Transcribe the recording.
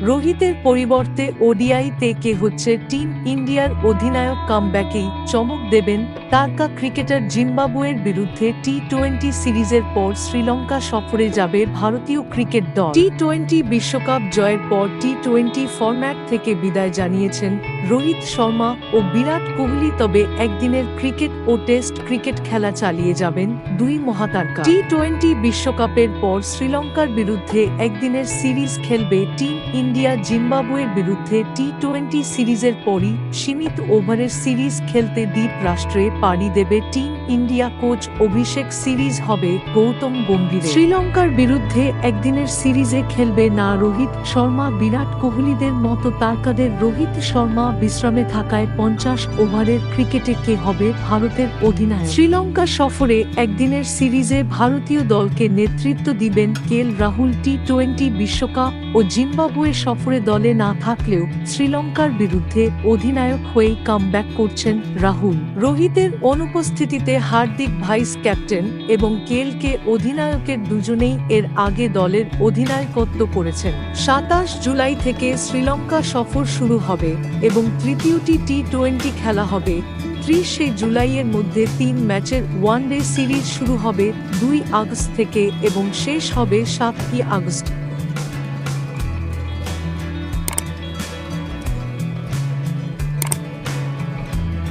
রোহিতের পরিবর্তে ওডিআইতে কে হচ্ছে টিম ইন্ডিয়ার অধিনায়ক কামব্যাকেই চমক দেবেন তারকা ক্রিকেটার জিম্বাবুয়ের বিরুদ্ধে টি টোয়েন্টি সিরিজের পর শ্রীলঙ্কা সফরে যাবে ভারতীয় ক্রিকেট দল। টি টোয়েন্টি বিশ্বকাপ জয়ের পর টি টোয়েন্টি ফরম্যাট থেকে বিদায় জানিয়েছেন রোহিত শর্মা ও বিরাট কোহলি, তবে একদিনের ক্রিকেট ও টেস্ট ক্রিকেট খেলা চালিয়ে যাবেন দুই মহাতারকা। টি টোয়েন্টি বিশ্বকাপের পর শ্রীলঙ্কার বিরুদ্ধে একদিনের সিরিজ খেলবে টিম ইন্ডিয়া জিম্বাবুয়ের বিরুদ্ধে টি টোয়েন্টি সিরিজের পরই সীমিত ওভারের সিরিজ খেলতে দ্বীপ রাষ্ট্রে ਪਾਣੀ ਦੇਵੇ team India coach Abhishek series হবে গৌতম গম্ভীর শ্রীলঙ্কার বিরুদ্ধে একদিনের সিরিজে খেলবে না রোহিত শর্মা, বিরাট কোহলিদের মতো তারকাদের রোহিত শর্মা বিশ্রামে থাকায় পঞ্চাশ ওভারের ক্রিকেটে কে হবে ভারতের অধিনায়ক? শ্রীলঙ্কা সফরে একদিনের সিরিজে ভারতীয় দলকে নেতৃত্ব দিবেন কেল রাহুল টি টোয়েন্টি বিশ্বকাপ ও জিম্বাবুয়ে সফরে দলে না থাকলেও শ্রীলঙ্কার বিরুদ্ধে অধিনায়ক হয়েই কামব্যাক করছেন রাহুল। রোহিতের অনুপস্থিতিতে হার্দিক ভাইস ক্যাপ্টেন এবং কেলকে অধিনায়কের দুজনেই এর আগে দলের অধিনায়কত্ব করেছেন। সাতাশ জুলাই থেকে শ্রীলঙ্কা সফর শুরু হবে এবং তৃতীয়টি টি টোয়েন্টি খেলা হবে। ত্রিশে জুলাইয়ের মধ্যে তিন ম্যাচের ওয়ানডে সিরিজ শুরু হবে দুই আগস্ট থেকে এবং শেষ হবে সাতই আগস্ট।